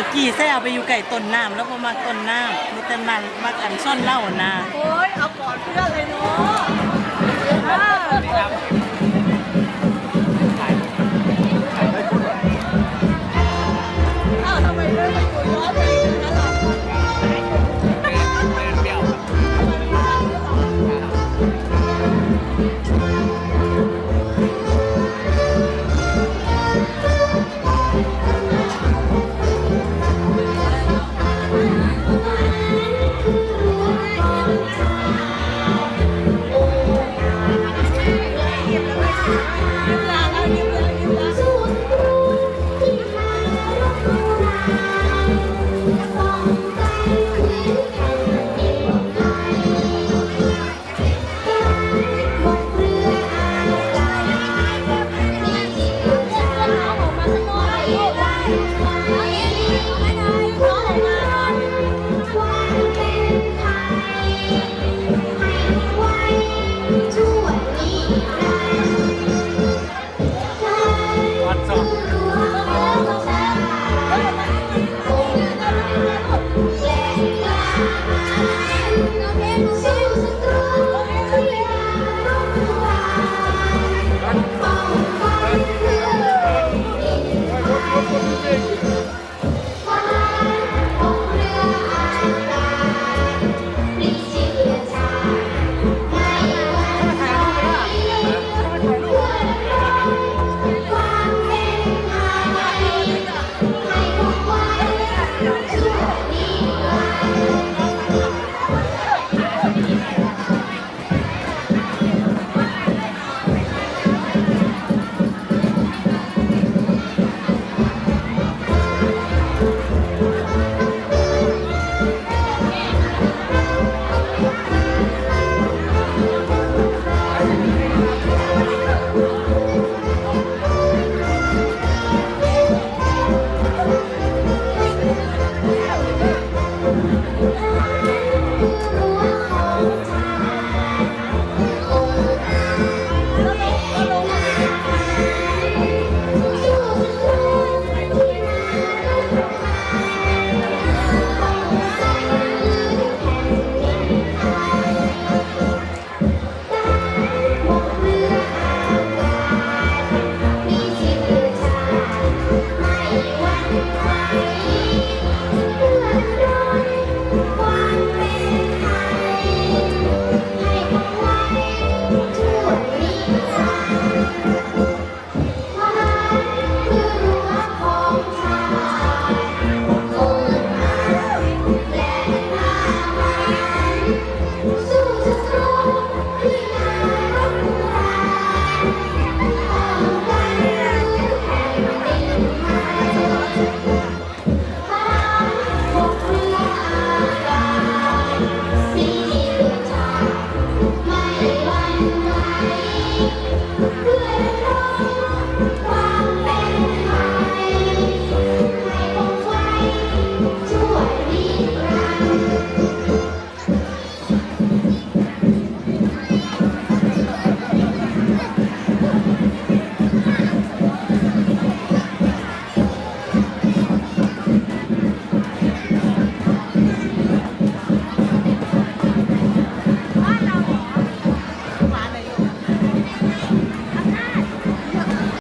มื่อกี้แซ่เอาไปอยู่ไก่ต้นน้ำแล้วพอมาต้นน้ำมีแต่มันมากันซ่อนเหล้านะโอ้ยเอาก่อนเพื่อน